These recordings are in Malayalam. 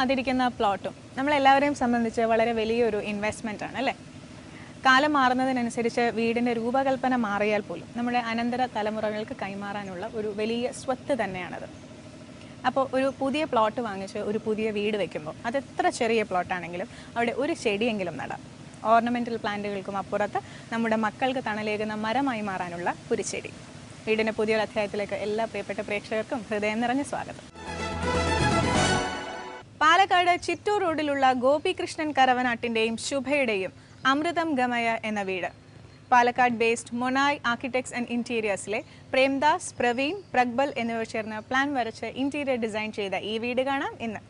അതിരിക്കുന്ന പ്ലോട്ടും നമ്മളെല്ലാവരെയും സംബന്ധിച്ച് വളരെ വലിയൊരു ഇൻവെസ്റ്റ്മെന്റ് ആണ് അല്ലേ? കാലം മാറുന്നതിനനുസരിച്ച് വീടിന്റെ രൂപകൽപ്പന മാറിയാൽ പോലും നമ്മുടെ അനന്തര തലമുറകൾക്ക് കൈമാറാനുള്ള ഒരു വലിയ സ്വത്ത് തന്നെയാണത്. അപ്പോൾ ഒരു പുതിയ പ്ലോട്ട് വാങ്ങിച്ച് ഒരു പുതിയ വീട് വെക്കുമ്പോൾ അത് എത്ര ചെറിയ പ്ലോട്ടാണെങ്കിലും അവിടെ ഒരു ചെടിയെങ്കിലും നടാം. ഓർണമെന്റൽ പ്ലാന്റുകൾക്കും അപ്പുറത്ത് നമ്മുടെ മക്കൾക്ക് തണലേകുന്ന മരമായി മാറാനുള്ള ഒരു ചെടി. വീടിന്റെ പുതിയൊരു അധ്യായത്തിലേക്ക് എല്ലാ പ്രിയപ്പെട്ട പ്രേക്ഷകർക്കും ഹൃദയം നിറഞ്ഞ സ്വാഗതം. പാലക്കാട് ചിറ്റൂർ റോഡിലുള്ള ഗോപികൃഷ്ണൻ കരവനാട്ടിന്റെയും ശുഭയുടെയും അമൃതം ഗമയ എന്ന വീട്. Palakkad based Monai architects and ഇന്റീരിയേഴ്സിലെ Premdas Praveen പ്രഗ്ബൽ എന്നിവർ ചേർന്ന് പ്ലാൻ വരച്ച് ഇന്റീരിയർ ഡിസൈൻ ചെയ്ത ഈ വീട് കാണാം ഇന്ന്.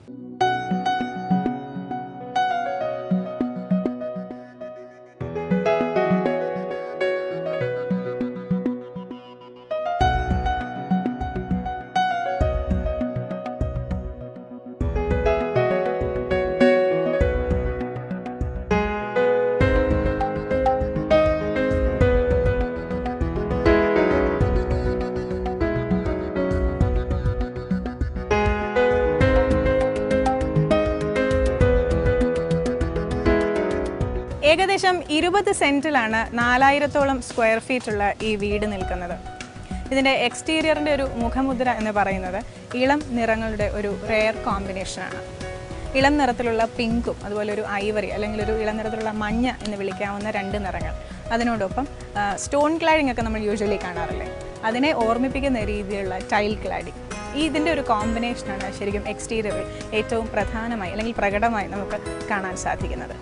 ഏകദേശം ഇരുപത് സെന്റിലാണ് നാലായിരത്തോളം സ്ക്വയർ ഫീറ്റ് ഉള്ള ഈ വീട് നിൽക്കുന്നത്. ഇതിന്റെ എക്സ്റ്റീരിയറിന്റെ ഒരു മുഖമുദ്ര എന്ന് പറയുന്നത് ഇളം നിറങ്ങളുടെ ഒരു റെയർ കോമ്പിനേഷനാണ് ഇളം നിറത്തിലുള്ള പിങ്കും അതുപോലെ ഒരു ഐവറി അല്ലെങ്കിൽ ഒരു ഇളം നിറത്തിലുള്ള മഞ്ഞ എന്ന് വിളിക്കാവുന്ന രണ്ട് നിറങ്ങൾ. അതിനോടൊപ്പം സ്റ്റോൺ ക്ലാഡിംഗ് ഒക്കെ നമ്മൾ യൂഷ്വലി കാണാറില്ലേ? അതിനെ ഓർമ്മിപ്പിക്കുന്ന രീതിയിലുള്ള ടൈൽ ക്ലാഡിംഗ് ഈ ഇതിന്റെ ഒരു കോമ്പിനേഷനാണ് ശരിക്കും എക്സ്റ്റീരിയറിൽ ഏറ്റവും പ്രധാനമായി അല്ലെങ്കിൽ പ്രകടമായി നമുക്ക് കാണാൻ സാധിക്കുന്നത്.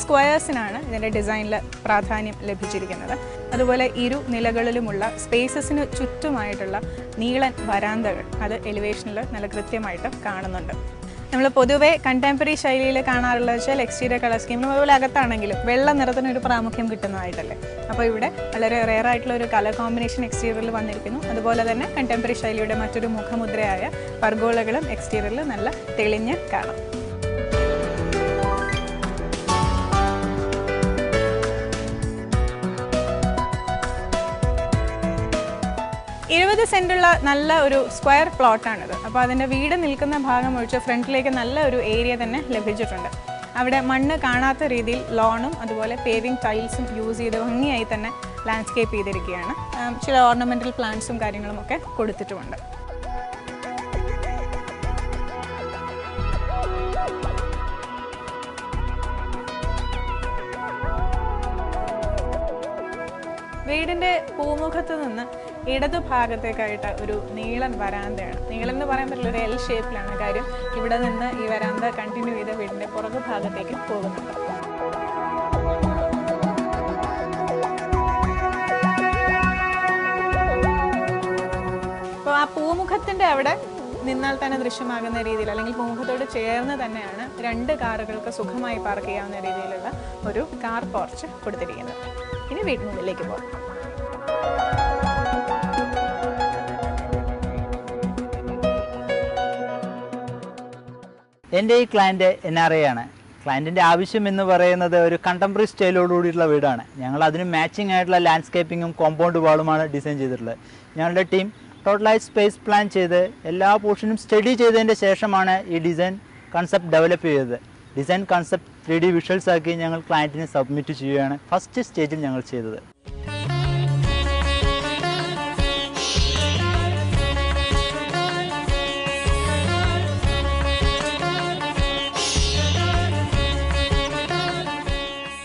സ്ക്വയേഴ്സിനാണ് ഇതിന്റെ ഡിസൈനിൽ പ്രാധാന്യം ലഭിച്ചിരിക്കുന്നത്. അതുപോലെ ഇരു നിലകളിലുമുള്ള സ്പേസസിന് ചുറ്റുമായിട്ടുള്ള നീളൻ വരാന്തകൾ അത് എലിവേഷനിൽ നല്ല കൃത്യമായിട്ട് കാണുന്നുണ്ട്. നമ്മൾ പൊതുവെ കണ്ടംപററി ശൈലിയിൽ കാണാറുള്ളത് വെച്ചാൽ എക്സ്റ്റീരിയർ കളർ സ്കീമിലും അതുപോലെ അകത്താണെങ്കിലും വെള്ള നിറത്തിന് ഒരു പ്രാമുഖ്യം കിട്ടുന്നതായിട്ടല്ലേ? അപ്പോൾ ഇവിടെ വളരെ റെയർ ആയിട്ടുള്ള ഒരു കളർ കോമ്പിനേഷൻ എക്സ്റ്റീരിയറിൽ വന്നിരിക്കുന്നു. അതുപോലെ തന്നെ കണ്ടംപററി ശൈലിയുടെ മറ്റൊരു മുഖമുദ്രയായ പർഗോളകളും എക്സ്റ്റീരിയറിൽ നല്ല തെളിഞ്ഞ് കാണാം. ഇരുപത് സെന്റുള്ള നല്ല ഒരു സ്ക്വയർ പ്ലോട്ടാണിത്. അപ്പോൾ അതിന്റെ വീട് നിൽക്കുന്ന ഭാഗം ഒഴിച്ച് ഫ്രണ്ടിലേക്ക് നല്ല ഒരു ഏരിയ തന്നെ ലഭിച്ചിട്ടുണ്ട്. അവിടെ മണ്ണ് കാണാത്ത രീതിയിൽ ലോണും അതുപോലെ പേവിങ് ടൈൽസും യൂസ് ചെയ്ത് ഭംഗിയായി തന്നെ ലാൻഡ്സ്കേപ്പ് ചെയ്തിരിക്കുകയാണ്. ചില ഓർണമെന്റൽ പ്ലാന്റ്സും കാര്യങ്ങളും ഒക്കെ കൊടുത്തിട്ടുമുണ്ട്. വീടിന്റെ പൂമുഖത്ത് നിന്ന് ഇടതു ഭാഗത്തേക്കായിട്ട് ഒരു നീളൻ വരാന്തയാണ്. നീളൻ എന്ന് പറയാൻ പറ്റില്ല ഒരു എൽ ഷേപ്പിലാണ് കാര്യം ഇവിടെ നിന്ന് ഈ വരാന്ത കണ്ടിന്യൂ ചെയ്ത വീടിന്റെ പുറകു ഭാഗത്തേക്ക് പോകുന്നുണ്ട്. അപ്പോൾ ആ പൂമുഖത്തിന്റെ അവിടെ നിന്നാൽ തന്നെ ദൃശ്യമാകുന്ന രീതിയിൽ അല്ലെങ്കിൽ പൂമുഖത്തോട് ചേർന്ന് തന്നെയാണ് രണ്ട് കാറുകൾക്ക് സുഖമായി പാർക്ക് ചെയ്യാവുന്ന രീതിയിലുള്ള ഒരു കാർ പോർച്ച് കൊടുത്തിരിക്കുന്നത്. ഇനി വീട്ടിനുള്ളിലേക്ക് പോകാം. എന്റെ ഈ ക്ലയന്റ് എൻ ആർ ഐ ആണ്. ക്ലയന്റിന്റെ ആവശ്യം എന്ന് പറയുന്നത് ഒരു കണ്ടംപററി സ്റ്റൈലോടുകൂടിയുള്ള വീടാണ്. ഞങ്ങൾ അതിന് മാച്ചിങ് ആയിട്ടുള്ള ലാൻഡ്സ്കേപ്പിങ്ങും കോമ്പൗണ്ട് വാളുമാണ് ഡിസൈൻ ചെയ്തിട്ടുള്ളത്. ഞങ്ങളുടെ ടീം ടോട്ടലായി സ്പേസ് പ്ലാൻ ചെയ്ത് എല്ലാ പോർഷനും സ്റ്റഡി ചെയ്തതിന്റെ ശേഷമാണ് ഈ ഡിസൈൻ കൺസെപ്റ്റ് ഡെവലപ്പ് ചെയ്തത്. Design concept three D visuals ആക്കി ഞങ്ങൾ ക്ലയന്റിന് സബ്മിറ്റ് ചെയ്യുകയാണ്. ഫസ്റ്റ് സ്റ്റേജിൽ ഞങ്ങൾ ചെയ്തത്.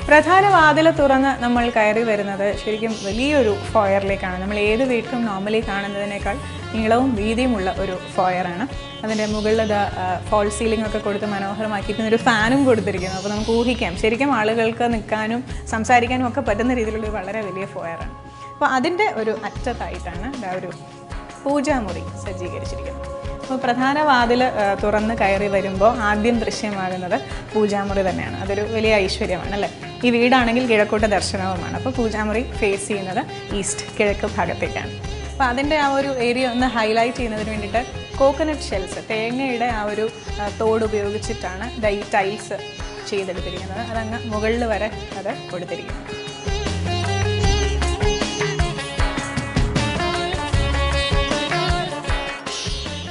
പ്രധാന വാതിൽ തുറന്ന് നമ്മൾ കയറി വരുന്നത് ശരിക്കും വലിയൊരു ഫോയറിലേക്കാണ്. നമ്മൾ ഏത് വീട്ടിലും നോർമലി കാണുന്നതിനേക്കാൾ നീളവും വീതിയുമുള്ള ഒരു ഫോയറാണ്. അതിന്റെ മുകളിൽ ഫോൾ സീലിംഗ് ഒക്കെ കൊടുത്ത് മനോഹരമാക്കിയിരിക്കുന്ന ഒരു ഫാനും കൊടുത്തിരിക്കുന്നു. അപ്പോൾ നമുക്ക് ഊഹിക്കാം. ശരിക്കും ആളുകൾക്ക് നിൽക്കാനും സംസാരിക്കാനും ഒക്കെ പറ്റുന്ന രീതിയിലുള്ള വളരെ വലിയ ഫോയറാണ്. അപ്പോൾ അതിന്റെ ഒരു അറ്റത്തായിട്ടാണ് ആ ഒരു പൂജാമുറി സജ്ജീകരിച്ചിരിക്കുന്നത്. അപ്പോൾ പ്രധാന വാതിൽ തുറന്ന് കയറി വരുമ്പോൾ ആദ്യം ദൃശ്യമാകുന്നത് പൂജാമുറി തന്നെയാണ്. അതൊരു വലിയ ഐശ്വര്യമാണ് അല്ലേ? ഈ വീടാണെങ്കിൽ കിഴക്കോട്ട ദർശനവുമാണ്. അപ്പോൾ പൂജാമുറി ഫേസ് ചെയ്യുന്നത് ഈസ്റ്റ് കിഴക്ക് ഭാഗത്തേക്കാണ്. അപ്പോൾ അതിന്റെ ആ ഒരു ഏരിയ ഒന്ന് ഹൈലൈറ്റ് ചെയ്യുന്നതിന് വേണ്ടിയിട്ട് കോക്കനട്ട് ഷെൽസ് തേങ്ങയുടെ ആ ഒരു തോട് ഉപയോഗിച്ചിട്ടാണ് ഈ ടൈൽസ് ചെയ്തെടുത്തിരിക്കുന്നത്. അതങ്ങ് മുകളിൽ വരെ അത് കൊടുത്തിരിക്കുന്നു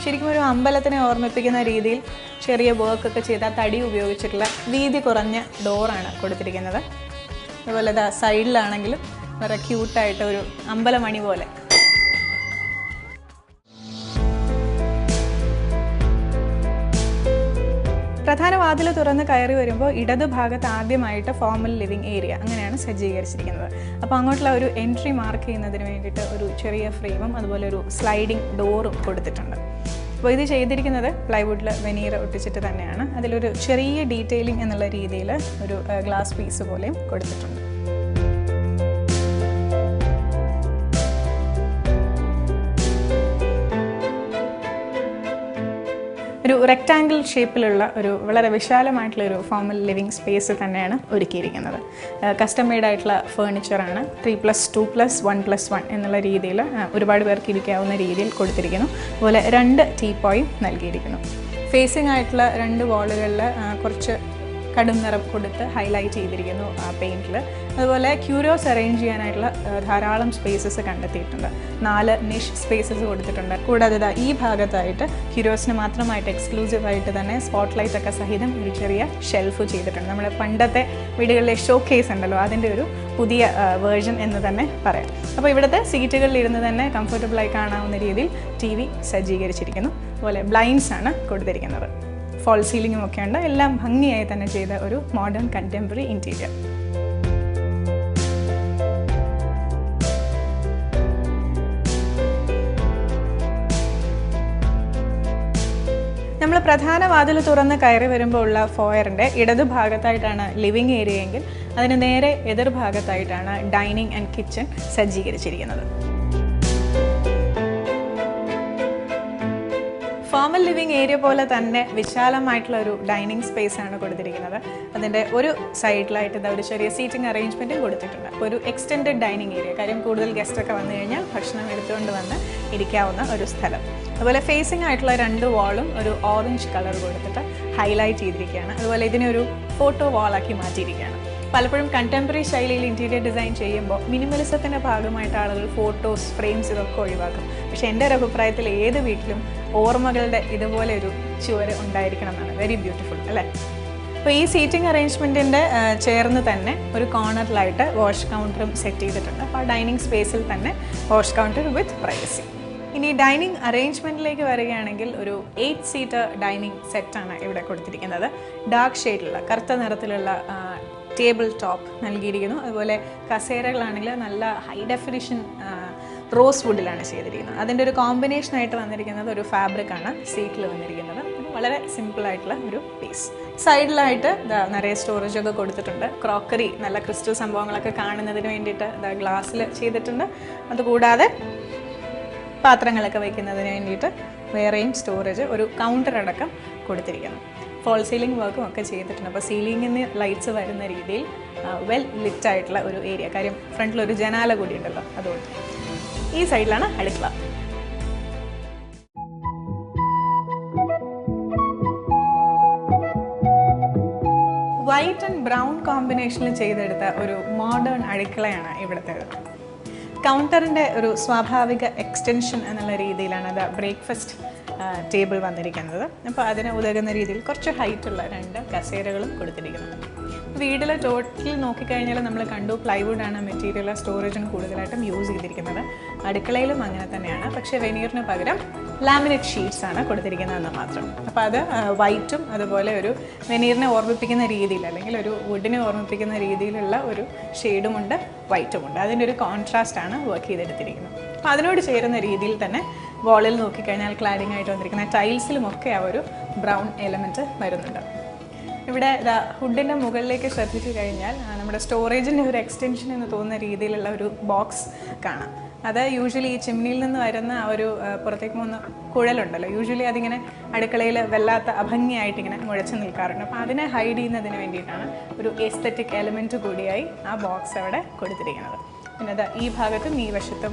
ശരിക്കും ഒരു അമ്പലത്തിനെ ഓർമ്മിപ്പിക്കുന്ന രീതിയിൽ ചെറിയ വർക്കൊക്കെ ചെയ്ത തടി ഉപയോഗിച്ചിട്ടുള്ള വീതി കുറഞ്ഞ ഡോറാണ് കൊടുത്തിരിക്കുന്നത്. അതുപോലെ ഇതാ സൈഡിലാണെങ്കിലും വളരെ ക്യൂട്ടായിട്ട് ഒരു അമ്പലമണി പോലെ. പ്രധാന വാതിൽ തുറന്ന് കയറി വരുമ്പോൾ ഇടത് ഭാഗത്ത് ആദ്യമായിട്ട് ഫോമൽ ലിവിങ് ഏരിയ അങ്ങനെയാണ് സജ്ജീകരിച്ചിരിക്കുന്നത്. അപ്പോൾ അങ്ങോട്ടുള്ള ഒരു എൻട്രി മാർക്ക് ചെയ്യുന്നതിന് വേണ്ടിയിട്ട് ഒരു ചെറിയ ഫ്രെയിമും അതുപോലെ ഒരു സ്ലൈഡിംഗ് ഡോറും കൊടുത്തിട്ടുണ്ട്. അപ്പോൾ ഇത് ചെയ്തിരിക്കുന്നത് പ്ലൈവുഡിൽ വെനീർ ഒട്ടിച്ചിട്ട് തന്നെയാണ്. അതിലൊരു ചെറിയ ഡീറ്റെയിലിംഗ് എന്നുള്ള രീതിയിൽ ഒരു ഗ്ലാസ് പീസ് പോലെയും കൊടുത്തിട്ടുണ്ട്. ഒരു റെക്റ്റാങ്കിൾ ഷേപ്പിലുള്ള ഒരു വളരെ വിശാലമായിട്ടുള്ള ഒരു ഫോമൽ ലിവിങ് സ്പേസ് തന്നെയാണ് ഒരുക്കിയിരിക്കുന്നത്. കസ്റ്റം മെയ്ഡ് ആയിട്ടുള്ള ഫേർണിച്ചറാണ് three plus two plus one plus one എന്നുള്ള രീതിയിൽ ഒരുപാട് പേർക്ക് ഇരിക്കാവുന്ന രീതിയിൽ കൊടുത്തിരിക്കുന്നു. അതുപോലെ രണ്ട് ടീപ്പോയും നൽകിയിരിക്കുന്നു. ഫേസിംഗ് ആയിട്ടുള്ള രണ്ട് വാളുകളിൽ കുറച്ച് കടും നിറം കൊടുത്ത് ഹൈലൈറ്റ് ചെയ്തിരിക്കുന്നു ആ പെയിന്റിൽ അതുപോലെ ക്യൂരിയോസ് അറേഞ്ച് ചെയ്യാനായിട്ടുള്ള ധാരാളം സ്പേസസ് കണ്ടെത്തിയിട്ടുണ്ട്. നാല് നിഷ് സ്പേസസ് കൊടുത്തിട്ടുണ്ട്. കൂടാതെ ഈ ഭാഗത്തായിട്ട് ക്യൂരിയോസിന് മാത്രമായിട്ട് എക്സ്ക്ലൂസീവ് ആയിട്ട് തന്നെ സ്പോട്ട് ലൈറ്റ് ഒക്കെ സഹിതം ഒരു ചെറിയ ഷെൽഫ് ചെയ്തിട്ടുണ്ട്. നമ്മുടെ പണ്ടത്തെ വീടുകളിലെ ഷോ കേസ് ഉണ്ടല്ലോ അതിന്റെ ഒരു പുതിയ വേർഷൻ എന്ന് തന്നെ പറയാം. അപ്പോൾ ഇവിടുത്തെ സീറ്റുകളിൽ ഇരുന്ന് തന്നെ കംഫർട്ടബിളായി കാണാവുന്ന രീതിയിൽ ടി വി സജ്ജീകരിച്ചിരിക്കുന്നു. അതുപോലെ ബ്ലൈൻഡ്സ് ആണ് കൊടുത്തിരിക്കുന്നത്. ഫോൾ സീലിംഗും ഒക്കെ ഉണ്ട്. എല്ലാം ഭംഗിയായി തന്നെ ചെയ്ത ഒരു മോഡേൺ കണ്ടംപററി ഇന്റീരിയർ നമ്മൾ പ്രധാന വാതിൽ തുറന്ന് കയറി വരുമ്പോൾ ഉള്ള ഫോയറിന്റെ ഇടതു ഭാഗത്തായിട്ടാണ് ലിവിങ് ഏരിയയെങ്കിൽ അതിന് നേരെ എതിർഭാഗത്തായിട്ടാണ് ഡൈനിങ് ആൻഡ് കിച്ചൺ സജ്ജീകരിച്ചിരിക്കുന്നത്. ഫോമൽ ലിവിങ് ഏരിയ പോലെ തന്നെ വിശാലമായിട്ടുള്ള ഒരു ഡൈനിങ് സ്പേസ് ആണ് കൊടുത്തിരിക്കുന്നത്. അതിന്റെ ഒരു സൈഡിലായിട്ട് ഇതാ ഒരു ചെറിയ സീറ്റിംഗ് അറേഞ്ച്മെന്റും കൊടുത്തിട്ടുണ്ട്. അപ്പോൾ ഒരു എക്സ്റ്റെൻഡ് ഡൈനിങ് ഏരിയ കാര്യം കൂടുതൽ ഗസ്റ്റ് ഒക്കെ വന്നു കഴിഞ്ഞാൽ ഭക്ഷണം എടുത്തുകൊണ്ട് വന്ന് ഇരിക്കാവുന്ന ഒരു സ്ഥലം. അതുപോലെ ഫേസിംഗ് ആയിട്ടുള്ള രണ്ട് വാളും ഒരു ഓറഞ്ച് കളർ കൊടുത്തിട്ട് ഹൈലൈറ്റ് ചെയ്തിരിക്കുകയാണ്. അതുപോലെ ഇതിനെ ഒരു ഫോട്ടോ വാളാക്കി മാറ്റിയിരിക്കുകയാണ്. പലപ്പോഴും കണ്ടംപററി ശൈലിയിൽ ഇന്റീരിയർ ഡിസൈൻ ചെയ്യുമ്പോൾ മിനിമലിസത്തിന്റെ ഭാഗമായിട്ട് ആളുകൾ ഫോട്ടോസ് ഫ്രെയിംസ് ഇതൊക്കെ ഒഴിവാക്കും. പക്ഷേ എന്റെ ഒരു അഭിപ്രായത്തിൽ ഏത് വീട്ടിലും ഓർമ്മകളുടെ ഇതുപോലെ ഒരു ചുവര് ഉണ്ടായിരിക്കണം എന്നാണ് വെരി ബ്യൂട്ടിഫുൾ അല്ലേ? അപ്പോൾ ഈ സീറ്റിംഗ് അറേഞ്ച്മെന്റിന്റെ ചേർന്ന് തന്നെ ഒരു കോർണറിലായിട്ട് വാഷ് കൗണ്ടറും സെറ്റ് ചെയ്തിട്ടുണ്ട്. അപ്പോൾ ആ ഡൈനിങ് സ്പേസിൽ തന്നെ വാഷ് കൗണ്ടർ വിത്ത് പ്രൈവസി ഇനി ഡൈനിങ് അറേഞ്ച്മെന്റിലേക്ക് വരികയാണെങ്കിൽ ഒരു എയ്റ്റ് സീറ്റർ ഡൈനിങ് സെറ്റാണ് ഇവിടെ കൊടുത്തിരിക്കുന്നത്. ഡാർക്ക് ഷെയ്ഡിലുള്ള കറുത്ത നിറത്തിലുള്ള ടേബിൾ ടോപ്പ് നൽകിയിരിക്കുന്നു. അതുപോലെ കസേരകളാണെങ്കിൽ നല്ല ഹൈ ഡെഫിനിഷൻ റോസ് വുഡിലാണ് ചെയ്തിരിക്കുന്നത്. അതിന്റെ ഒരു കോമ്പിനേഷൻ ആയിട്ട് വന്നിരിക്കുന്നത് ഒരു ഫാബ്രിക് ആണ്. സീറ്റിൽ വന്നിരിക്കുന്നത്. വളരെ സിമ്പിളായിട്ടുള്ള ഒരു പീസ് സൈഡിലായിട്ട് നിറയെ സ്റ്റോറേജ് ഒക്കെ കൊടുത്തിട്ടുണ്ട്. ക്രോക്കറി നല്ല ക്രിസ്റ്റൽ സംഭവങ്ങളൊക്കെ കാണുന്നതിന് വേണ്ടിയിട്ട് ഗ്ലാസ്സിൽ ചെയ്തിട്ടുണ്ട്. അതുകൂടാതെ പാത്രങ്ങളൊക്കെ വയ്ക്കുന്നതിന് വേണ്ടിയിട്ട് വേറെയും സ്റ്റോറേജ് ഒരു കൗണ്ടർ അടക്കം കൊടുത്തിരിക്കുന്നു. ഫോൾ സീലിംഗ് വർക്കും ഒക്കെ ചെയ്തിട്ടുണ്ട്. അപ്പോൾ സീലിംഗിൽ നിന്ന് ലൈറ്റ്സ് വരുന്ന രീതിയിൽ വെൽ ലിറ്റ് ആയിട്ടുള്ള ഒരു ഏരിയ കാര്യം ഫ്രണ്ടിൽ ഒരു ജനാല കൂടി ഉണ്ടല്ലോ അതുകൊണ്ട്. ഈ സൈഡിലാണ് അടുക്കള. വൈറ്റ് ആൻഡ് ബ്രൗൺ കോമ്പിനേഷനിൽ ചെയ്തെടുത്ത ഒരു മോഡേൺ അടുക്കളയാണ് ഇവിടുത്തേത് കൗണ്ടറിന്റെ ഒരു സ്വാഭാവിക എക്സ്റ്റൻഷൻ എന്നുള്ള രീതിയിലാണ് അത് ബ്രേക്ക്ഫാസ്റ്റ് ടേബിൾ വന്നിരിക്കുന്നത്. അപ്പോൾ അതിന് ഉതകുന്ന രീതിയിൽ കുറച്ച് ഹൈറ്റുള്ള രണ്ട് കസേരകളും കൊടുത്തിരിക്കുന്നത്. വീട്ടിൽ ടോട്ടൽ നോക്കിക്കഴിഞ്ഞാൽ നമ്മൾ കണ്ടു പ്ലൈവുഡാണ് മെറ്റീരിയൽ സ്റ്റോറേജിന് കൂടുതലായിട്ടും യൂസ് ചെയ്തിരിക്കുന്നത്. അടുക്കളയിലും അങ്ങനെ തന്നെയാണ്. പക്ഷേ വെനീറിന് പകരം ലാമിനേറ്റ് ഷീറ്റ്സ് ആണ് കൊടുത്തിരിക്കുന്നതെന്ന് മാത്രം. അപ്പോൾ അത് വൈറ്റും അതുപോലെ ഒരു വെനീറിനെ ഓർമ്മിപ്പിക്കുന്ന രീതിയിൽ അല്ലെങ്കിൽ ഒരു വുഡിനെ ഓർമ്മിപ്പിക്കുന്ന രീതിയിലുള്ള ഒരു ഷെയ്ഡുമുണ്ട് വൈറ്റുമുണ്ട് അതിന്റെ ഒരു കോൺട്രാസ്റ്റാണ് വർക്ക് ചെയ്തെടുത്തിരിക്കുന്നത്. അപ്പോൾ അതിനോട് ചേരുന്ന രീതിയിൽ തന്നെ വാളിൽ നോക്കിക്കഴിഞ്ഞാൽ ക്ലാഡിംഗ് ആയിട്ട് വന്നിരിക്കുന്ന ടൈൽസിലുമൊക്കെ ആ ഒരു ബ്രൗൺ എലമെന്റ് വരുന്നുണ്ട്. ഇവിടെ ഹുഡിന്റെ മുകളിലേക്ക് ശ്രദ്ധിച്ചു കഴിഞ്ഞാൽ നമ്മുടെ സ്റ്റോറേജിന്റെ ഒരു എക്സ്റ്റൻഷൻ എന്ന് തോന്നുന്ന രീതിയിലുള്ള ഒരു ബോക്സ് കാണാം. അത് യൂഷ്വലി ഈ ചിമ്മിനിയിൽ നിന്ന് വരുന്ന ഒരു പുറത്തേക്ക് പോകുന്ന കുഴലുണ്ടല്ലോ. യൂഷ്വലി അതിങ്ങനെ അടുക്കളയിൽ വല്ലാത്ത അഭംഗിയായിട്ട് ഇങ്ങനെ മുഴച്ച് നിൽക്കാറുണ്ട്. അപ്പോൾ അതിനെ ഹൈഡ് ചെയ്യുന്നതിന് വേണ്ടിയിട്ടാണ് ഒരു എസ്തറ്റിക് എലമെന്റ് കൂടിയായി ആ ബോക്സ് അവിടെ കൊടുത്തിരിക്കുന്നത്. പിന്നെ അതാ ഈ ഭാഗത്തും ഈ വശത്തും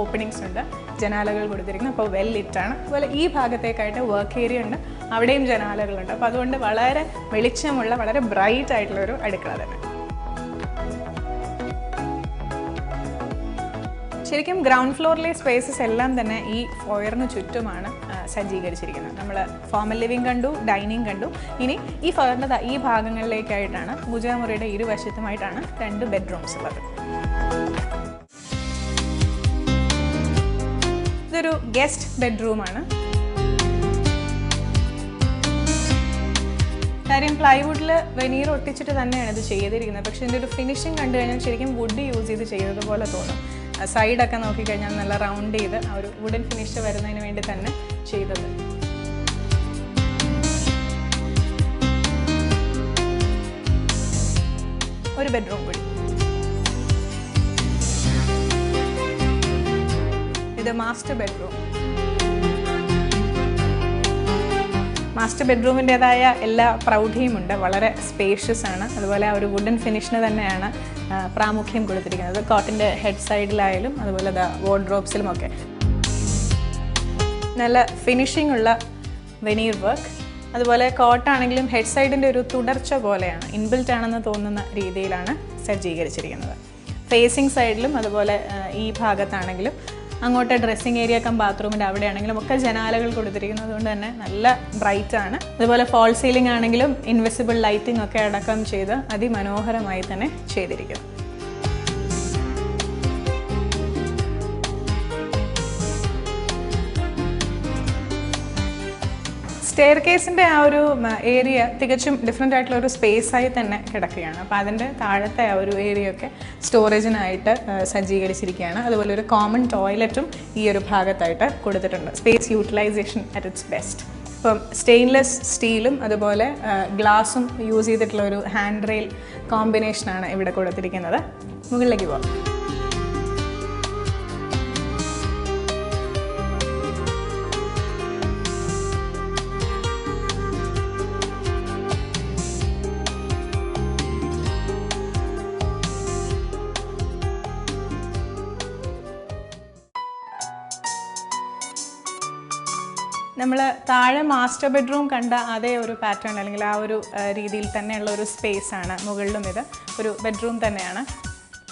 ഓപ്പണിങ്സ് ഉണ്ട്. ജനാലകൾ കൊടുത്തിരിക്കുന്നു. അപ്പോൾ വെൽ ലിറ്റാണ് അതുപോലെ ഈ ഭാഗത്തേക്കായിട്ട് വർക്ക് ഏരിയ ഉണ്ട്. അവിടെയും ജനാലകളുണ്ട്. അപ്പോൾ അതുകൊണ്ട് വളരെ വെളിച്ചമുള്ള വളരെ ബ്രൈറ്റ് ആയിട്ടുള്ള ഒരു അടുക്കള തന്നെ. ശരിക്കും ഗ്രൗണ്ട് ഫ്ലോറിലെ സ്പേസസ് എല്ലാം തന്നെ ഈ ഫോയറിന് ചുറ്റുമാണ് സജ്ജീകരിച്ചിരിക്കുന്നത്. നമ്മൾ ഫോമൽ ലിവിങ് കണ്ടു ഡൈനിങ് കണ്ടു. ഇനി ഈ ഫോയറിന്റെ ഈ ഭാഗങ്ങളിലേക്കായിട്ടാണ് ഭുജാമുറിയുടെ ഇരുവശത്തുമായിട്ടാണ് രണ്ട് ബെഡ്റൂംസ് ഉള്ളത്. ഇതൊരു ഗസ്റ്റ് ബെഡ്റൂമാണ്. കാര്യം പ്ലൈവുഡിൽ വെനീർ ഒട്ടിച്ചിട്ട് തന്നെയാണ് ഇത് ചെയ്തിരിക്കുന്നത്. പക്ഷെ ഇതിന്റെ ഒരു ഫിനിഷിംഗ് കണ്ടു കഴിഞ്ഞാൽ ശരിക്കും വുഡ് യൂസ് ചെയ്ത് ചെയ്തതുപോലെ തോന്നും. സൈഡൊക്കെ നോക്കിക്കഴിഞ്ഞാൽ നല്ല റൗണ്ട് ചെയ്ത് ആ ഒരു വുഡൻ ഫിനിഷ് വരുന്നതിന് വേണ്ടി തന്നെ ചെയ്തത്. ഒരു ബെഡ്റൂം കൂടി. ഇത് മാസ്റ്റർ ബെഡ്റൂം മാസ്റ്റർ ബെഡ്റൂമിന്റെതായ എല്ലാ പ്രൗഢിയുമുണ്ട്. വളരെ സ്പേഷ്യസ് ആണ്. അതുപോലെ ആ ഒരു വുഡൻ ഫിനിഷിന് തന്നെയാണ് പ്രാമുഖ്യം കൊടുത്തിരിക്കുന്നത്. കോട്ടിന്റെ ഹെഡ് സൈഡിലായാലും അതുപോലെ വാർഡ്രോബ്സിലും ഒക്കെ. നല്ല ഫിനിഷിംഗ് ഉള്ള വെനീർ വർക്ക് അതുപോലെ കോട്ടാണെങ്കിലും ഹെഡ് സൈഡിന്റെ ഒരു തുടർച്ച പോലെയാണ് ഇൻബിൽറ്റ് ആണെന്ന് തോന്നുന്ന രീതിയിലാണ് സജ്ജീകരിച്ചിരിക്കുന്നത്. ഫേസിംഗ് സൈഡിലും അതുപോലെ ഈ ഭാഗത്താണെങ്കിലും അങ്ങോട്ട് ഡ്രസ്സിങ് ഏരിയ കം ബാത്റൂമിന്റെ അവിടെയാണെങ്കിലും ഒക്കെ ജനാലകൾ കൊടുത്തിരിക്കുന്നത് കൊണ്ട് തന്നെ നല്ല ബ്രൈറ്റ് ആണ്. അതുപോലെ ഫോൾ സീലിംഗ് ആണെങ്കിലും ഇൻവിസിബിൾ ലൈറ്റിംഗ് ഒക്കെ അടക്കം ചെയ്ത് അതിമനോഹരമായി തന്നെ ചെയ്തിരിക്കുന്നു. സ്റ്റെയർ കേസിന്റെ ആ ഒരു ഏരിയ തികച്ചും ഡിഫറെന്റ് ആയിട്ടുള്ള ഒരു സ്പേസ് ആയി തന്നെ കിടക്കുകയാണ്. അപ്പോൾ അതിന്റെ താഴത്തെ ആ ഒരു ഏരിയ ഒക്കെ സ്റ്റോറേജിനായിട്ട് സജ്ജീകരിച്ചിരിക്കുകയാണ്. അതുപോലെ ഒരു കോമൺ ടോയ്ലറ്റും ഈ ഒരു ഭാഗത്തായിട്ട് കൊടുത്തിട്ടുണ്ട്. Space utilisation at its best ഇപ്പം സ്റ്റെയിൻലെസ് സ്റ്റീലും അതുപോലെ ഗ്ലാസും യൂസ് ചെയ്തിട്ടുള്ള ഒരു ഹാൻഡ് റെയിൽ കോമ്പിനേഷനാണ് ഇവിടെ കൊടുത്തിരിക്കുന്നത്. മുകളിലേക്ക് പോകാം നമ്മൾ താഴെ മാസ്റ്റർ ബെഡ്റൂം കണ്ട അതേ ഒരു പാറ്റേൺ അല്ലെങ്കിൽ ആ ഒരു രീതിയിൽ തന്നെയുള്ള ഒരു സ്പേസ് ആണ്. മുകളിലും ഇത് ഒരു ബെഡ്റൂം തന്നെയാണ്.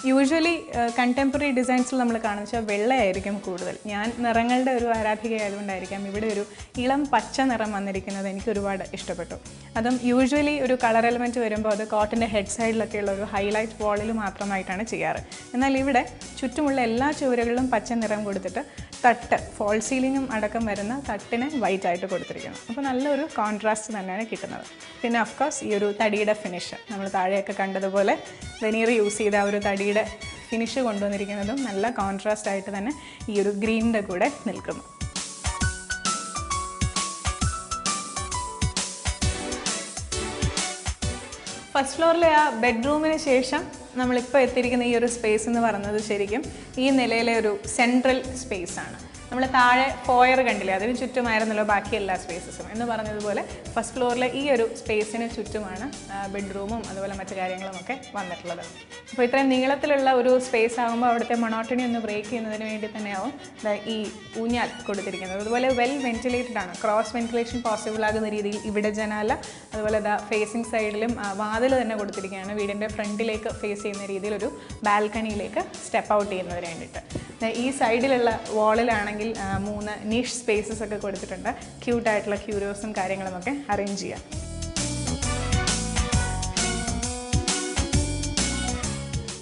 യൂഷ്വലി കണ്ടംപററി ഡിസൈൻസിൽ നമ്മൾ കാണുന്ന വെച്ചാൽ വെള്ളയായിരിക്കും കൂടുതൽ. ഞാൻ നിറങ്ങളുടെ ഒരു ആരാധികയായതുകൊണ്ടായിരിക്കാം ഇവിടെ ഒരു ഇളം പച്ച നിറം വന്നിരിക്കുന്നത് എനിക്ക് ഒരുപാട് ഇഷ്ടപ്പെട്ടു. അതും യൂഷ്വലി ഒരു കളർ എലമെന്റ് വരുമ്പോൾ അത് കോട്ടന്റെ ഹെഡ് സൈഡിലൊക്കെയുള്ള ഒരു ഹൈലൈറ്റ് വാളിൽ മാത്രമായിട്ടാണ് ചെയ്യാറ്. എന്നാൽ ഇവിടെ ചുറ്റുമുള്ള എല്ലാ ചുവരുകളിലും പച്ച നിറം കൊടുത്തിട്ട് തട്ട് ഫോൾ സീലിങ്ങും അടക്കം വരുന്ന തട്ടിന് വൈറ്റ് ആയിട്ട് കൊടുത്തിരിക്കുന്നു. അപ്പോൾ നല്ലൊരു കോൺട്രാസ്റ്റ് തന്നെയാണ് കിട്ടുന്നത്. പിന്നെ ഓഫ് അഫ്കോഴ്സ് ഈ ഒരു തടിയുടെ ഫിനിഷ് നമ്മൾ താഴെയൊക്കെ കണ്ടതുപോലെ വെനീർ യൂസ് ചെയ്ത ആ ഒരു തടിയുടെ ഫിനിഷ് കൊണ്ടുവന്നിരിക്കുന്നതും നല്ല കോൺട്രാസ്റ്റ് ആയിട്ട് തന്നെ ഈ ഒരു ഗ്രീനിന്റെ കൂടെ നിൽക്കുന്നു. ഫസ്റ്റ് ഫ്ലോറിലെ ആ ബെഡ്റൂമിന് ശേഷം നമ്മളിപ്പോൾ എത്തിയിരിക്കുന്ന ഈ ഒരു സ്പേസ് എന്ന് പറയുന്നത് ശരിക്കും ഈ നിലയിലെ ഒരു സെൻട്രൽ സ്പേസ് ആണ്. നമ്മൾ താഴെ ഫോയർ കണ്ടില്ലേ അതിന് ചുറ്റുമായിരുന്നല്ലോ ബാക്കി എല്ലാ സ്പേസസും എന്ന് പറഞ്ഞതുപോലെ ഫസ്റ്റ് ഫ്ലോറിലെ ഈ ഒരു സ്പേസിന് ചുറ്റുമാണ് ബെഡ്റൂമും അതുപോലെ മറ്റു കാര്യങ്ങളും ഒക്കെ വന്നിട്ടുള്ളത്. അപ്പോൾ ഇത്രയും നീളത്തിലുള്ള ഒരു സ്പേസ് ആകുമ്പോൾ അവിടുത്തെ മൊണോട്ടണി ഒന്ന് ബ്രേക്ക് ചെയ്യുന്നതിന് വേണ്ടി തന്നെയാവും ഈ ഊഞ്ഞാൽ കൊടുത്തിരിക്കുന്നത്. അതുപോലെ വെൽ വെന്റിലേറ്റഡ് ആണ്. ക്രോസ് വെന്റിലേഷൻ പോസിബിൾ ആകുന്ന രീതിയിൽ ഇവിടെ ജനാല അതുപോലെ ദാ ഫേസിംഗ് സൈഡിലും വാതിൽ തന്നെ കൊടുത്തിരിക്കുകയാണ്. വീടിന്റെ ഫ്രണ്ടിലേക്ക് ഫേസ് ചെയ്യുന്ന രീതിയിൽ ഒരു ബാൽക്കണിയിലേക്ക് സ്റ്റെപ്പ് ഔട്ട് ചെയ്യുന്നതിന് വേണ്ടിയിട്ട്. ഈ സൈഡിലുള്ള വാളിലാണെങ്കിൽ മൂന്ന് നീഷ് സ്പേസസ് ഒക്കെ കൊടുത്തിട്ടുണ്ട്. ക്യൂട്ടായിട്ടുള്ള ക്യൂരിയോസും കാര്യങ്ങളുമൊക്കെ അറേഞ്ച് ചെയ്യാം.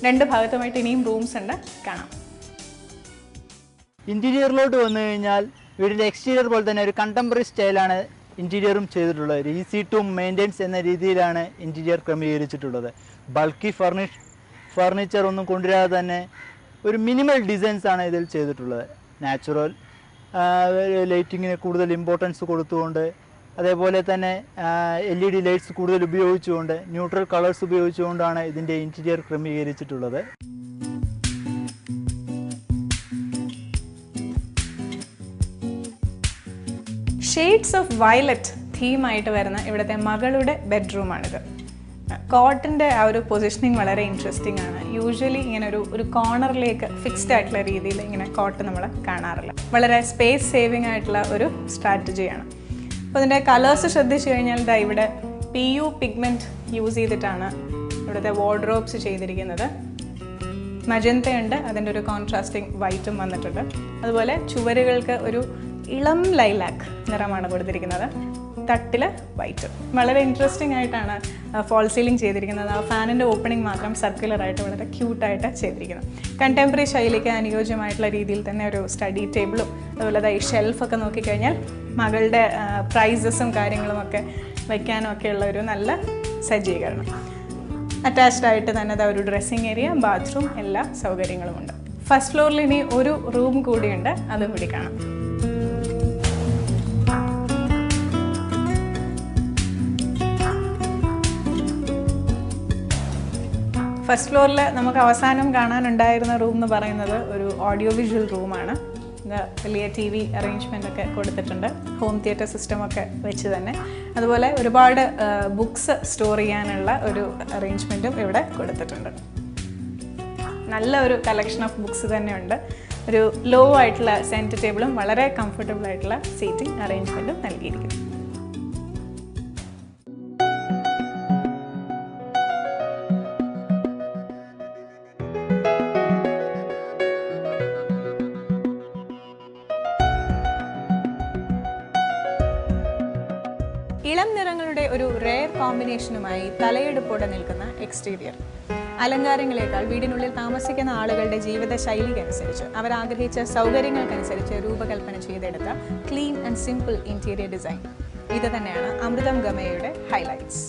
രണ്ട് ഭാഗത്തുമായിട്ട് ഇനിയും റൂംസ് ഉണ്ട്. കാണാം. ഇന്റീരിയറിലോട്ട് വന്നു കഴിഞ്ഞാൽ വീടിന്റെ എക്സ്റ്റീരിയർ പോലെ തന്നെ ഒരു കണ്ടംപററി സ്റ്റൈലാണ് ഇന്റീരിയറും ചെയ്തിട്ടുള്ളത്. ഒരു ഈസി ടു മെയിന്റെയിൻസ് എന്ന രീതിയിലാണ് ഇന്റീരിയർ ക്രമീകരിച്ചിട്ടുള്ളത്. ബൾക്കി ഫർണിഷ് ഫർണിച്ചർ ഒന്നും കൊണ്ടുവരാതെ തന്നെ ഒരു മിനിമൽ ഡിസൈൻസ് ആണ് ഇതിൽ ചെയ്തിട്ടുള്ളത്. നാച്ചുറൽ ലൈറ്റിങ്ങിന് കൂടുതൽ ഇമ്പോർട്ടൻസ് കൊടുത്തുകൊണ്ട് അതേപോലെ തന്നെ എൽ ഇ ഡി ലൈറ്റ്സ് കൂടുതൽ ഉപയോഗിച്ചുകൊണ്ട് ന്യൂട്രൽ കളേഴ്സ് ഉപയോഗിച്ചുകൊണ്ടാണ് ഇതിന്റെ ഇന്റീരിയർ ക്രമീകരിച്ചിട്ടുള്ളത്. ഷെയ്ഡ്സ് ഓഫ് വയലറ്റ് തീമായിട്ട് വരുന്ന ഇവിടുത്തെ മകളുടെ ബെഡ്റൂമാണിത് കോട്ടിന്റെ ആ ഒരു പൊസിഷനിങ് വളരെ ഇൻട്രസ്റ്റിംഗ് ആണ്. യൂഷ്വലി ഇങ്ങനെ ഒരു ഒരു കോർണറിലേക്ക് ഫിക്സ്ഡ് ആയിട്ടുള്ള രീതിയിൽ ഇങ്ങനെ കോട്ട് നമ്മൾ കാണാറില്ല. വളരെ സ്പേസ് സേവിങ് ആയിട്ടുള്ള ഒരു സ്ട്രാറ്റജിയാണ് അപ്പോൾ ഇതിന്റെ കളേഴ്സ് ശ്രദ്ധിച്ചു കഴിഞ്ഞാൽ ദാ ഇവിടെ പി യു പിഗ്മെന്റ് യൂസ് ചെയ്തിട്ടാണ് ഇവിടുത്തെ വാർഡ്രോബ്സ് ചെയ്തിരിക്കുന്നത്. മജന്തയുണ്ട് അതിന്റെ ഒരു കോൺട്രാസ്റ്റിംഗ് വൈറ്റും വന്നിട്ടുണ്ട്. അതുപോലെ ചുവരുകൾക്ക് ഒരു ഇളം ലൈലാക്ക് നിറമാണ് കൊടുത്തിരിക്കുന്നത്. തട്ടിൽ വൈറ്റ്. വളരെ ഇൻട്രസ്റ്റിംഗ് ആയിട്ടാണ് ഫോൾ സീലിംഗ് ചെയ്തിരിക്കുന്നത്. ആ ഫാനിന്റെ ഓപ്പണിംഗ് മാത്രം സർക്കുലർ ആയിട്ട് വളരെ ക്യൂട്ടായിട്ട് ചെയ്തിരിക്കുന്നത്. കണ്ടംപററി ശൈലിക്ക് അനുയോജ്യമായിട്ടുള്ള രീതിയിൽ തന്നെ ഒരു സ്റ്റഡി ടേബിളും അതുപോലെ ഈ ഷെൽഫൊക്കെ നോക്കിക്കഴിഞ്ഞാൽ മകളുടെ പ്രൈസസും കാര്യങ്ങളും ഒക്കെ ഉള്ള ഒക്കെയുള്ള ഒരു നല്ല സജ്ജീകരണം. അറ്റാച്ച്ഡ് ആയിട്ട് തന്നെ ഒരു ഡ്രസ്സിങ് ഏരിയ ബാത്റൂം എല്ലാ സൗകര്യങ്ങളുമുണ്ട് ഫസ്റ്റ് ഫ്ലോറിൽ ഇനി ഒരു റൂം കൂടിയുണ്ട് അതും കൂടി കാണാം. ഫസ്റ്റ് ഫ്ലോറിൽ നമുക്ക് അവസാനം കാണാനുണ്ടായിരുന്ന റൂം എന്ന് പറയുന്നത് ഒരു ഓഡിയോ വിഷ്വൽ റൂമാണ് വലിയ ടി വി അറേഞ്ച്മെന്റ് ഒക്കെ കൊടുത്തിട്ടുണ്ട്. ഹോം തിയേറ്റർ സിസ്റ്റം ഒക്കെ വെച്ച് തന്നെ. അതുപോലെ ഒരുപാട് ബുക്സ് സ്റ്റോർ ചെയ്യാനുള്ള ഒരു അറേഞ്ച്മെന്റും ഇവിടെ കൊടുത്തിട്ടുണ്ട്. നല്ല ഒരു കളക്ഷൻ ഓഫ് ബുക്സ് തന്നെയുണ്ട് ഒരു ലോ ആയിട്ടുള്ള സെന്റർ ടേബിളും വളരെ കംഫർട്ടബിൾ ആയിട്ടുള്ള സീറ്റിംഗ് അറേഞ്ച്മെന്റും നൽകിയിരിക്കുന്നു. കോമ്പിനേഷനുമായി തലയെടുപ്പോടെ നിൽക്കുന്ന എക്സ്റ്റീരിയർ അലങ്കാരങ്ങളെക്കാൾ വീടിനുള്ളിൽ താമസിക്കുന്ന ആളുകളുടെ ജീവിത ശൈലിക്കനുസരിച്ച് അവർ ആഗ്രഹിച്ച സൗകര്യങ്ങൾക്കനുസരിച്ച് രൂപകൽപ്പന ചെയ്തെടുത്ത clean and simple interior design ഇത് തന്നെയാണ് അമൃതം ഗമയുടെ ഹൈലൈറ്റ്സ്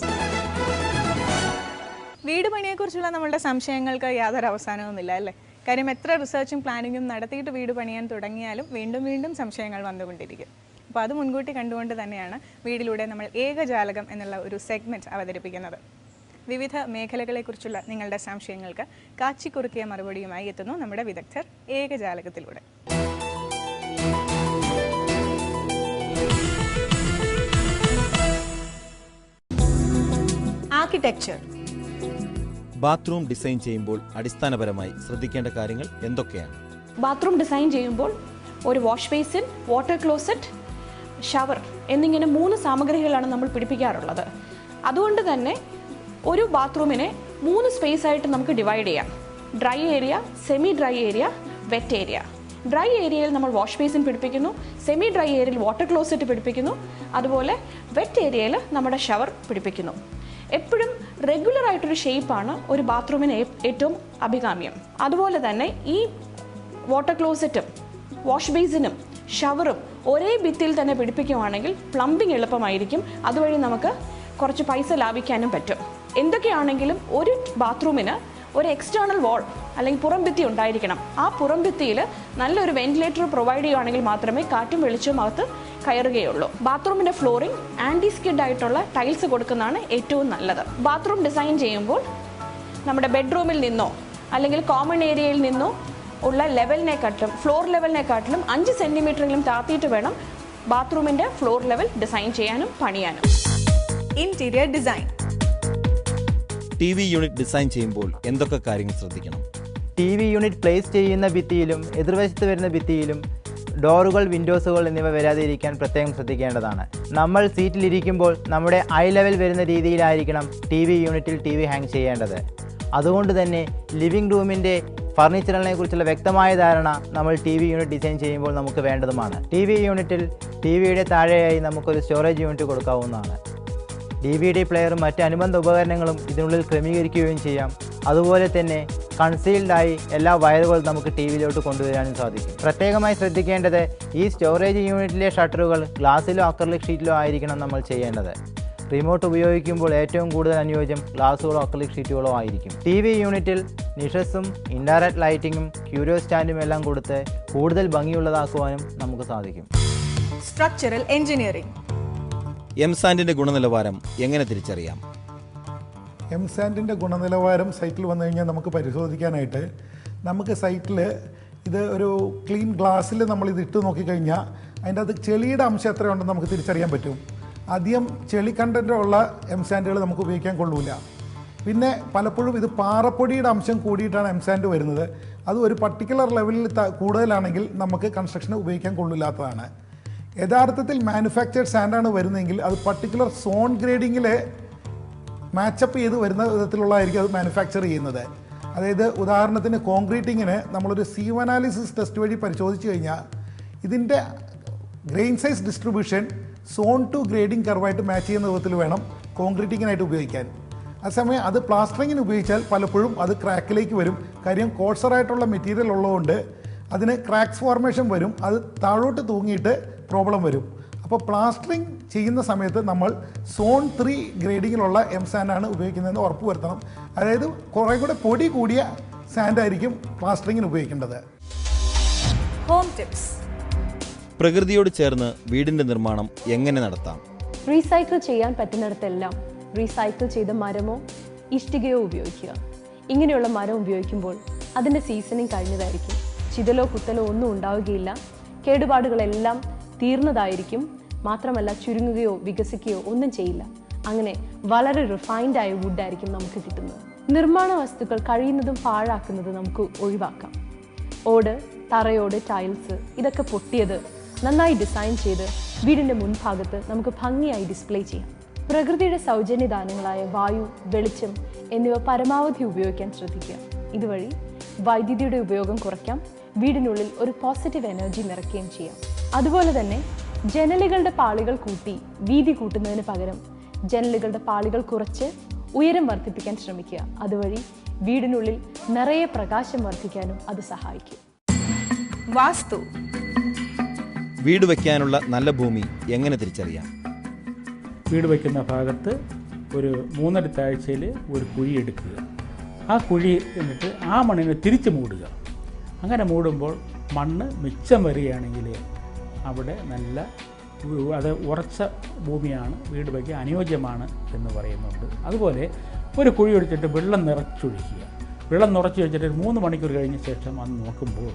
വീട് പണിയെക്കുറിച്ചുള്ള നമ്മളുടെ സംശയങ്ങൾക്ക് യാതൊരു അവസാനവുമില്ല അല്ലേ? കാര്യം എത്ര റിസർച്ചും പ്ലാനിങ്ങും നടത്തിയിട്ട് വീട് പണിയാൻ തുടങ്ങിയാലും വീണ്ടും വീണ്ടും സംശയങ്ങൾ വന്നുകൊണ്ടിരിക്കും. അപ്പോൾ അത് മുൻകൂട്ടി കണ്ടുകൊണ്ട് തന്നെയാണ് വീടിലൂടെ നമ്മൾ ഏകജാലകം എന്നുള്ള ഒരു സെഗ്മെന്റ് അവതരിപ്പിക്കുന്നത്. വിവിധ മേഖലകളെക്കുറിച്ചുള്ള നിങ്ങളുടെ സംശയങ്ങൾക്ക് കാച്ചിക്കുറുക്കിയ മറുപടിയുമായി എത്തുന്നു നമ്മുടെ വിദഗ്ധർ ഏകജാലകത്തിലൂടെ. ആർക്കിടെക്ചർ ബാത്റൂം ഡിസൈൻ ചെയ്യുമ്പോൾ അടിസ്ഥാനപരമായി ശ്രദ്ധിക്കേണ്ട കാര്യങ്ങൾ എന്തൊക്കെയാണ്? ബാത്റൂം ഡിസൈൻ ചെയ്യുമ്പോൾ ഒരു wash basin water closet shower എന്നിങ്ങനെ മൂന്ന് സാമഗ്രികളാണ് നമ്മൾ പിടിപ്പിക്കാറുള്ളത്. അതുകൊണ്ട് തന്നെ ഒരു ബാത്റൂമിനെ മൂന്ന് സ്പേസ് ആയിട്ട് നമുക്ക് ഡിവൈഡ് ചെയ്യാം. Dry area semi dry area wet area dry ഏരിയയിൽ നമ്മൾ വാഷ് ബേസിൻ പിടിപ്പിക്കുന്നു. സെമി ഡ്രൈ ഏരിയയിൽ വാട്ടർ ക്ലോസറ്റ് പിടിപ്പിക്കുന്നു. അതുപോലെ വെറ്റ് ഏരിയയിൽ നമ്മുടെ ഷവർ പിടിപ്പിക്കുന്നു. എപ്പോഴും റെഗുലർ ആയിട്ടൊരു ഷേപ്പാണ് ഒരു ബാത്റൂമിന് ഏറ്റവും അഭികാമ്യം. അതുപോലെ തന്നെ ഈ വാട്ടർ ക്ലോസറ്റും വാഷ് ബേസിനും ഷവറും ഒരേ ഭിത്തിയിൽ തന്നെ പിടിപ്പിക്കുകയാണെങ്കിൽ പ്ലംബിംഗ് എളുപ്പമായിരിക്കും. അതുവഴി നമുക്ക് കുറച്ച് പൈസ ലാഭിക്കാനും പറ്റും. എന്തൊക്കെയാണെങ്കിലും ഒരു ബാത്റൂമിന് ഒരു എക്സ്റ്റേണൽ വാൾ അല്ലെങ്കിൽ പുറംഭിത്തി ഉണ്ടായിരിക്കണം. ആ പുറംഭിത്തിയിൽ നല്ലൊരു വെന്റിലേറ്റർ പ്രൊവൈഡ് ചെയ്യുകയാണെങ്കിൽ മാത്രമേ കാറ്റും വെളിച്ചവും അകത്ത് കയറുകയുള്ളൂ. ബാത്റൂമിന്റെ ഫ്ലോറിംഗ് ആന്റി സ്കിഡ് ആയിട്ടുള്ള ടൈൽസ് കൊടുക്കുന്നതാണ് ഏറ്റവും നല്ലത്. ബാത്റൂം ഡിസൈൻ ചെയ്യുമ്പോൾ നമ്മുടെ ബെഡ്റൂമിൽ നിന്നോ അല്ലെങ്കിൽ കോമൺ ഏരിയയിൽ നിന്നോ ഉള്ള ലെവലിനെക്കാട്ടിലും ഫ്ലോർ ലെവലിനെക്കാട്ടിലും അഞ്ച് സെന്റിമീറ്ററെങ്കിലും താത്തിയിട്ട് വേണം ബാത്റൂമിന്റെ ഫ്ലോർ ലെവൽ ഡിസൈൻ ചെയ്യാനും പണിയാനും. Interior design T V unit design ചെയ്യുമ്പോൾ എന്തൊക്കെ കാര്യങ്ങൾ ശ്രദ്ധിക്കണം? ടി വി യൂണിറ്റ് പ്ലേസ് ചെയ്യുന്ന ഭിത്തിയിലും എതിർവശത്ത് വരുന്ന ഭിത്തിയിലും ഡോറുകൾ വിൻഡോസുകൾ എന്നിവ വരാതെ ഇരിക്കാൻ പ്രത്യേകം ശ്രദ്ധിക്കേണ്ടതാണ്. നമ്മൾ സീറ്റിലിരിക്കുമ്പോൾ നമ്മുടെ ഐ ലെവൽ വരുന്ന രീതിയിലായിരിക്കണം ടി വി യൂണിറ്റിൽ ടി വി ഹാങ് ചെയ്യേണ്ടത്. അതുകൊണ്ട് തന്നെ ലിവിംഗ് റൂമിന്റെ ഫർണിച്ചറിനെ കുറിച്ചുള്ള വ്യക്തമായ ധാരണ നമ്മൾ ടി വി യൂണിറ്റ് ഡിസൈൻ ചെയ്യുമ്പോൾ നമുക്ക് വേണ്ടതുമാണ്. ടി വി യൂണിറ്റിൽ ടി വിയുടെ താഴെയായി നമുക്കൊരു സ്റ്റോറേജ് യൂണിറ്റ് കൊടുക്കാവുന്നതാണ്. ഡി വി ഡി പ്ലെയറും മറ്റ് അനുബന്ധ ഉപകരണങ്ങളും ഇതിനുള്ളിൽ ക്രമീകരിക്കുകയും ചെയ്യാം. അതുപോലെ തന്നെ കൺസീൽഡായി എല്ലാ വയറുകളും നമുക്ക് ടി വിയിലോട്ട് കൊണ്ടുവരാനും സാധിക്കും. പ്രത്യേകമായി ശ്രദ്ധിക്കേണ്ടത് ഈ സ്റ്റോറേജ് യൂണിറ്റിലെ ഷട്ടറുകൾ ഗ്ലാസ്സിലോ അക്രലിക് ഷീറ്റിലോ ആയിരിക്കണം നമ്മൾ ചെയ്യേണ്ടത്. റിമോട്ട് ഉപയോഗിക്കുമ്പോൾ ഏറ്റവും കൂടുതൽ അനുയോജ്യം ഗ്ലാസുകളോ അക്രലിക് ഷീറ്റുകളോ ആയിരിക്കും. ടി വി യൂണിറ്റിൽ നിഷസും ഇൻഡയറക്റ്റ് ലൈറ്റിങ്ങും ക്യൂരിയോ സ്റ്റാൻഡും എല്ലാം കൊടുത്ത് കൂടുതൽ ഭംഗിയുള്ളതാക്കുവാനും നമുക്ക് സാധിക്കും. സ്ട്രക്ചറൽ എഞ്ചിനീയറിംഗ് എം സാൻഡിന്റെ ഗുണനിലവാരം എങ്ങനെ തിരിച്ചറിയാം? എം സാൻഡിന്റെ ഗുണനിലവാരം സൈറ്റിൽ വന്നു കഴിഞ്ഞാൽ നമുക്ക് പരിശോധിക്കാനായിട്ട് നമുക്ക് സൈറ്റിൽ ഇത് ഒരു ക്ലീൻ ഗ്ലാസ്സിൽ നമ്മൾ ഇത് ഇട്ട് നോക്കിക്കഴിഞ്ഞാൽ അതിന്റെ അത് ചെളിയുടെ അംശം എത്രയുണ്ടെന്ന് നമുക്ക് തിരിച്ചറിയാൻ പറ്റും. അധികം ചെളി കണ്ടന്റുള്ള എം സാൻഡുകൾ നമുക്ക് ഉപയോഗിക്കാൻ കൊള്ളൂല. പിന്നെ പലപ്പോഴും ഇത് പാറപ്പൊടിയുടെ അംശം കൂടിയിട്ടാണ് എം സാൻഡ് വരുന്നത്. അത് ഒരു പർട്ടിക്കുലർ ലെവലിൽ കൂടുതലാണെങ്കിൽ നമുക്ക് കൺസ്ട്രക്ഷന് ഉപയോഗിക്കാൻ കൊള്ളില്ലാത്തതാണ്. യഥാർത്ഥത്തിൽ മാനുഫാക്ചേർഡ് സാൻഡാണ് വരുന്നതെങ്കിൽ അത് പർട്ടിക്കുലർ സോൺ ഗ്രേഡിങ്ങിൽ മാച്ചപ്പ് ചെയ്ത് വരുന്ന വിധത്തിലുള്ളതായിരിക്കും അത് മാനുഫാക്ചർ ചെയ്യുന്നത്. അതായത് ഉദാഹരണത്തിന് കോൺക്രീറ്റിങ്ങിന് നമ്മളൊരു സി അനാലിസിസ് ടെസ്റ്റ് വഴി പരിശോധിച്ച് കഴിഞ്ഞാൽ ഇതിന്റെ grain size distribution zone two grading കർവായിട്ട് match ചെയ്യുന്ന വിധത്തിൽ വേണം കോൺക്രീറ്റിങ്ങിനായിട്ട് ഉപയോഗിക്കാൻ. ആ അതേസമയം അത് പ്ലാസ്റ്ററിങ്ങിന് ഉപയോഗിച്ചാൽ പലപ്പോഴും അത് ക്രാക്കിലേക്ക് വരും. കാര്യം കോഴ്സറായിട്ടുള്ള മെറ്റീരിയൽ ഉള്ളതുകൊണ്ട് അതിന് ക്രാക്സ് ഫോർമേഷൻ വരും. അത് താഴോട്ട് തൂങ്ങിയിട്ട് പ്രോബ്ലം വരും. അപ്പോൾ പ്ലാസ്റ്ററിങ് ചെയ്യുന്ന സമയത്ത് നമ്മൾ സോൺ ത്രീ ഗ്രേഡിങ്ങിലുള്ള എം സാൻഡാണ് ഉപയോഗിക്കുന്നതെന്ന് ഉറപ്പ് വരുത്തണം അതായത് കുറേ കൂടെ പൊടി കൂടിയ സാൻഡായിരിക്കും പ്ലാസ്റ്ററിങ്ങിന് ഉപയോഗിക്കേണ്ടത്. ഹോം ടിപ്സ് പ്രകൃതിയോട് ചേർന്ന് വീടിന്റെ നിർമ്മാണം എങ്ങനെ നടത്താം? റീസൈക്കിൾ ചെയ്യാൻ പറ്റുന്നിടത്തെല്ലാം റീസൈക്കിൾ ചെയ്ത മരമോ ഇഷ്ടികയോ ഉപയോഗിക്കുക. ഇങ്ങനെയുള്ള മരം ഉപയോഗിക്കുമ്പോൾ അതിന്റെ സീസണിങ് കഴിഞ്ഞതായിരിക്കും. ചിതലോ കുത്തലോ ഒന്നും ഉണ്ടാവുകയില്ല. കേടുപാടുകളെല്ലാം തീർന്നതായിരിക്കും. മാത്രമല്ല ചുരുങ്ങുകയോ വികസിക്കുകയോ ഒന്നും ചെയ്യില്ല. അങ്ങനെ വളരെ റിഫൈൻഡ് ആയ വുഡായിരിക്കും നമുക്ക് കിട്ടുന്നത്. നിർമ്മാണ വസ്തുക്കൾ കഴിയുന്നതും പാഴാക്കുന്നത് നമുക്ക് ഒഴിവാക്കാം. ഓട് തറയോട് ടൈൽസ് ഇതൊക്കെ പൊട്ടിയത് നന്നായി ഡിസൈൻ ചെയ്ത് വീടിന്റെ മുൻഭാഗത്ത് നമുക്ക് ഭംഗിയായി ഡിസ്പ്ലേ ചെയ്യാം. പ്രകൃതിയുടെ സൗജന്യദാനങ്ങളായ വായു വെളിച്ചം എന്നിവ പരമാവധി ഉപയോഗിക്കാൻ ശ്രദ്ധിക്കുക. ഇതുവഴി വൈദ്യുതിയുടെ ഉപയോഗം കുറയ്ക്കാം വീടിനുള്ളിൽ ഒരു പോസിറ്റീവ് എനർജി നിറയ്ക്കുകയും ചെയ്യാം. അതുപോലെ തന്നെ ജനലുകളുടെ പാളികൾ കൂട്ടി വീതി കൂട്ടുന്നതിന് പകരം ജനലുകളുടെ പാളികൾ കുറച്ച് ഉയരം വർദ്ധിപ്പിക്കാൻ ശ്രമിക്കുക. അതുവഴി വീടിനുള്ളിൽ നിറയെ പ്രകാശം വർദ്ധിക്കാനും അത് സഹായിക്കും. വാസ്തു വീട് വയ്ക്കാനുള്ള നല്ല ഭൂമി എങ്ങനെ തിരിച്ചറിയാം? വീട് വയ്ക്കുന്ന ഭാഗത്ത് ഒരു മൂന്നര താഴ്ചയിൽ ഒരു കുഴി എടുക്കുക. ആ കുഴി എന്നിട്ട് ആ മണ്ണിനെ തിരിച്ച് മൂടുക. അങ്ങനെ മൂടുമ്പോൾ മണ്ണ് മിച്ചം വരികയാണെങ്കിൽ അവിടെ നല്ല അത് ഉറച്ച ഭൂമിയാണ് വീട് വയ്ക്കാൻ അനുയോജ്യമാണ് എന്ന് പറയുന്നുണ്ട്. അതുപോലെ ഒരു കുഴി ഒഴിച്ചിട്ട് വെള്ളം നിറച്ചൊഴിക്കുക. വെള്ളം നിറച്ച് വെച്ചിട്ട് മൂന്ന് മണിക്കൂർ കഴിഞ്ഞ ശേഷം അത് നോക്കുമ്പോൾ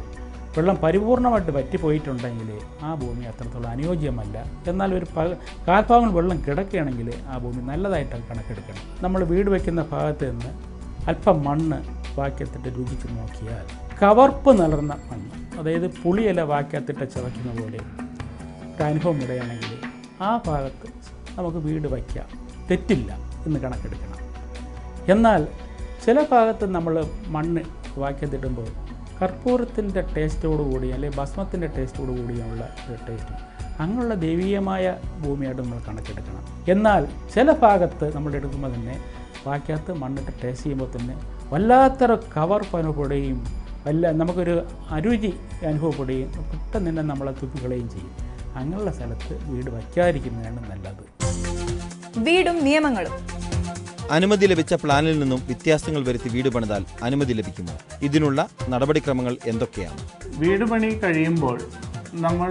വെള്ളം പരിപൂർണമായിട്ട് വറ്റിപ്പോയിട്ടുണ്ടെങ്കിൽ ആ ഭൂമി അത്രത്തോളം അനുയോജ്യമല്ല. എന്നാൽ ഒരു പ കാൽഭാഗങ്ങൾ വെള്ളം കിടക്കുകയാണെങ്കിൽ ആ ഭൂമി നല്ലതായിട്ട് കണക്കെടുക്കണം. നമ്മൾ വീട് വയ്ക്കുന്ന ഭാഗത്ത് നിന്ന് അല്പം മണ്ണ് വാക്യത്തിട്ട് രുചിച്ച് നോക്കിയാൽ കവർപ്പ് നിലർന്ന മണ്ണ് അതായത് പുളിയില വാക്യത്തിട്ട് ചവയ്ക്കുന്ന പോലെ ഒരു അനുഭവം ഇടയാണെങ്കിൽ ആ ഭാഗത്ത് നമുക്ക് വീട് വയ്ക്കാം. തെറ്റില്ല എന്ന് കണക്കെടുക്കണം. എന്നാൽ ചില ഭാഗത്ത് നമ്മൾ മണ്ണ് വാക്യത്തിടുമ്പോൾ കർപ്പൂരത്തിന്റെ ടേസ്റ്റോട് കൂടി അല്ലെങ്കിൽ ഭസ്മത്തിന്റെ ടേസ്റ്റോട് കൂടിയുള്ള ഒരു ടേസ്റ്റ് അങ്ങനെയുള്ള ദൈവീയമായ ഭൂമിയായിട്ട് നമ്മൾ കണക്കെടുക്കണം. എന്നാൽ ചില ഭാഗത്ത് നമ്മൾ എടുക്കുമ്പോൾ തന്നെ ബാക്കിയകത്ത് മണ്ണിട്ട് ടേസ്റ്റ് ചെയ്യുമ്പോൾ തന്നെ വല്ലാത്തൊരു കവർ അനുഭവപ്പെടുകയും വല്ല നമുക്കൊരു അരുചി അനുഭവപ്പെടുകയും പെട്ടെന്ന് തന്നെ നമ്മളെ തുപ്പിക്കളയും ചെയ്യും. അങ്ങനെയുള്ള സ്ഥലത്ത് വീട് വയ്ക്കാതിരിക്കുന്നതാണ് നല്ലത്. വീടും നിയമങ്ങളും. അനുമതി ലഭിച്ച പ്ലാനിൽ നിന്നും വ്യത്യാസങ്ങൾ വരുത്തി വീട് പണിതാൽ അനുമതി ലഭിക്കുമോ? ഇതിനുള്ള നടപടിക്രമങ്ങൾ എന്തൊക്കെയാണ്? വീട് പണി കഴിയുമ്പോൾ നമ്മൾ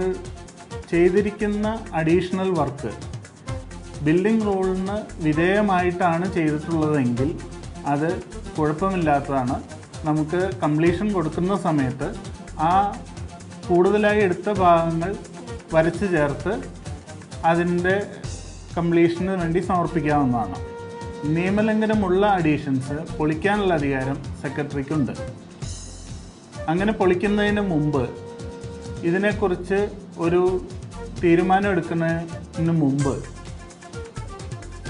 ചെയ്തിരിക്കുന്ന അഡീഷണൽ വർക്ക് ബിൽഡിംഗ് റൂളിന് വിധേയമായിട്ടാണ് ചെയ്തിട്ടുള്ളതെങ്കിൽ അത് കുഴപ്പമില്ലാത്തതാണ്. നമുക്ക് കംപ്ലീഷൻ കൊടുക്കുന്ന സമയത്ത് ആ കൂടുതലായി എടുത്ത ഭാഗങ്ങൾ വരച്ച് ചേർത്ത് അതിന്റെ കംപ്ലീഷന് വേണ്ടി സമർപ്പിക്കാവുന്നതാണ്. നിയമലംഘനമുള്ള അഡീഷൻസ് പൊളിക്കാനുള്ള അധികാരം സെക്രട്ടറിക്കുണ്ട് അങ്ങനെ പൊളിക്കുന്നതിന് മുമ്പ് ഇതിനെക്കുറിച്ച് ഒരു തീരുമാനം എടുക്കുന്നതിന് മുമ്പ്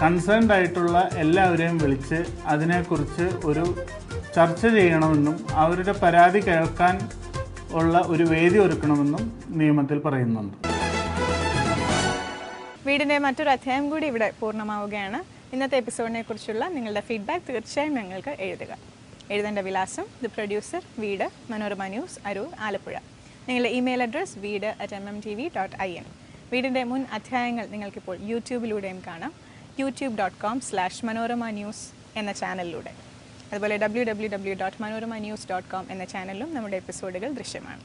കൺസേൺഡ് ആയിട്ടുള്ള എല്ലാവരെയും വിളിച്ച് അതിനെക്കുറിച്ച് ഒരു ചർച്ച ചെയ്യണമെന്നും അവരുടെ പരാതി കേൾക്കാൻ ഉള്ള ഒരു വേദി ഒരുക്കണമെന്നും നിയമത്തിൽ പറയുന്നുണ്ട്. വീടിന്റെ മറ്റൊരു അധ്യായം കൂടി ഇവിടെ പൂർണമാവുകയാണ്. ഇന്നത്തെ എപ്പിസോഡിനെ കുറിച്ചുള്ള നിങ്ങളുടെ ഫീഡ്ബാക്ക് തീർച്ചയായും ഞങ്ങൾക്ക് എഴുതുക. എഴുതേണ്ട വിലാസം ദി പ്രൊഡ്യൂസർ വീട് മനോരമ ന്യൂസ് അരൂർ ആലപ്പുഴ. നിങ്ങളുടെ ഇമെയിൽ അഡ്രസ് വീട് at M M T V dot I N വീടിന്റെ മുൻ അധ്യായങ്ങൾ നിങ്ങൾക്കിപ്പോൾ യൂട്യൂബിലൂടെയും കാണാം. YouTube dot com slash Manorama news എന്ന ചാനലിലൂടെ അതുപോലെ W W W dot Manorama news dot com എന്ന ചാനലിലും നമ്മുടെ എപ്പിസോഡുകൾ ദൃശ്യമാണ്.